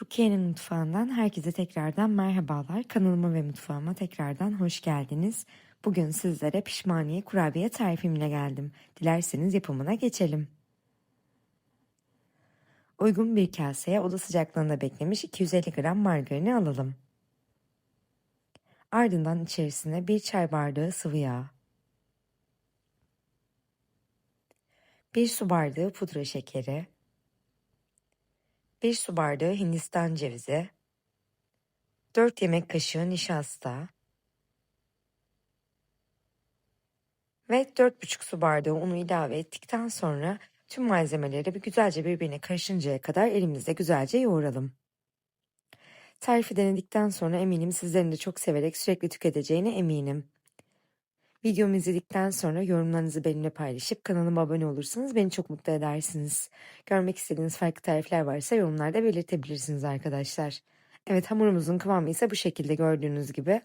Rukiye'nin mutfağından herkese tekrardan merhabalar. Kanalıma ve mutfağıma tekrardan hoş geldiniz. Bugün sizlere pişmaniye kurabiye tarifimle geldim. Dilerseniz yapımına geçelim. Uygun bir kaseye oda sıcaklığında beklemiş 250 gram margarini alalım. Ardından içerisine bir çay bardağı sıvı yağ, bir su bardağı pudra şekeri, 1 su bardağı hindistan cevizi, 4 yemek kaşığı nişasta ve 4,5 su bardağı unu ilave ettikten sonra tüm malzemeleri bir güzelce birbirine karışıncaya kadar elimizde güzelce yoğuralım. Tarifi denedikten sonra eminim sizlerin de çok severek sürekli tüketeceğine eminim. Videomu izledikten sonra yorumlarınızı benimle paylaşıp kanalıma abone olursanız beni çok mutlu edersiniz. Görmek istediğiniz farklı tarifler varsa yorumlarda belirtebilirsiniz arkadaşlar. Evet hamurumuzun kıvamı ise bu şekilde gördüğünüz gibi.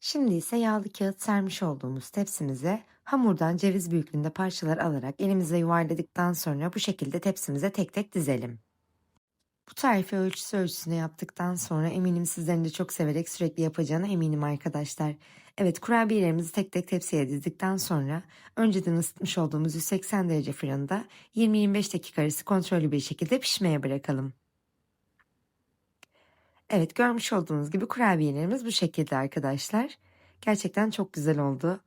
Şimdi ise yağlı kağıt sermiş olduğumuz tepsimize hamurdan ceviz büyüklüğünde parçalar alarak elimize yuvarladıktan sonra bu şekilde tepsimize tek tek dizelim. Bu tarifi ölçüsü ölçüsüne yaptıktan sonra eminim sizlerin de çok severek sürekli yapacağına eminim arkadaşlar. Evet kurabiyelerimizi tek tek tepsiye dizdikten sonra önceden ısıtmış olduğumuz 180 derece fırında 20-25 dakika arası kontrollü bir şekilde pişmeye bırakalım. Evet görmüş olduğunuz gibi kurabiyelerimiz bu şekilde arkadaşlar. Gerçekten çok güzel oldu.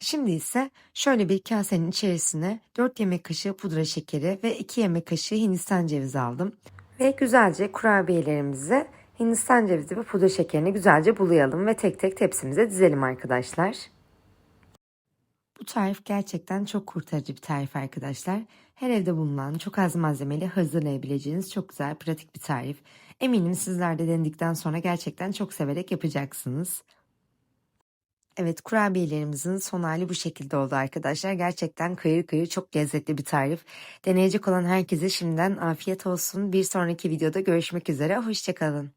Şimdi ise şöyle bir kasenin içerisine 4 yemek kaşığı pudra şekeri ve 2 yemek kaşığı hindistan cevizi aldım. Ve güzelce kurabiyelerimizi Hindistan cevizi ve pudra şekerini güzelce bulayalım ve tek tek tepsimize dizelim arkadaşlar. Bu tarif gerçekten çok kurtarıcı bir tarif arkadaşlar. Her evde bulunan çok az malzemeyle hazırlayabileceğiniz çok güzel pratik bir tarif. Eminim sizler de denedikten sonra gerçekten çok severek yapacaksınız. Evet kurabiyelerimizin son hali bu şekilde oldu arkadaşlar. Gerçekten kıyır kıyır çok lezzetli bir tarif. Deneyecek olan herkese şimdiden afiyet olsun. Bir sonraki videoda görüşmek üzere. Hoşçakalın.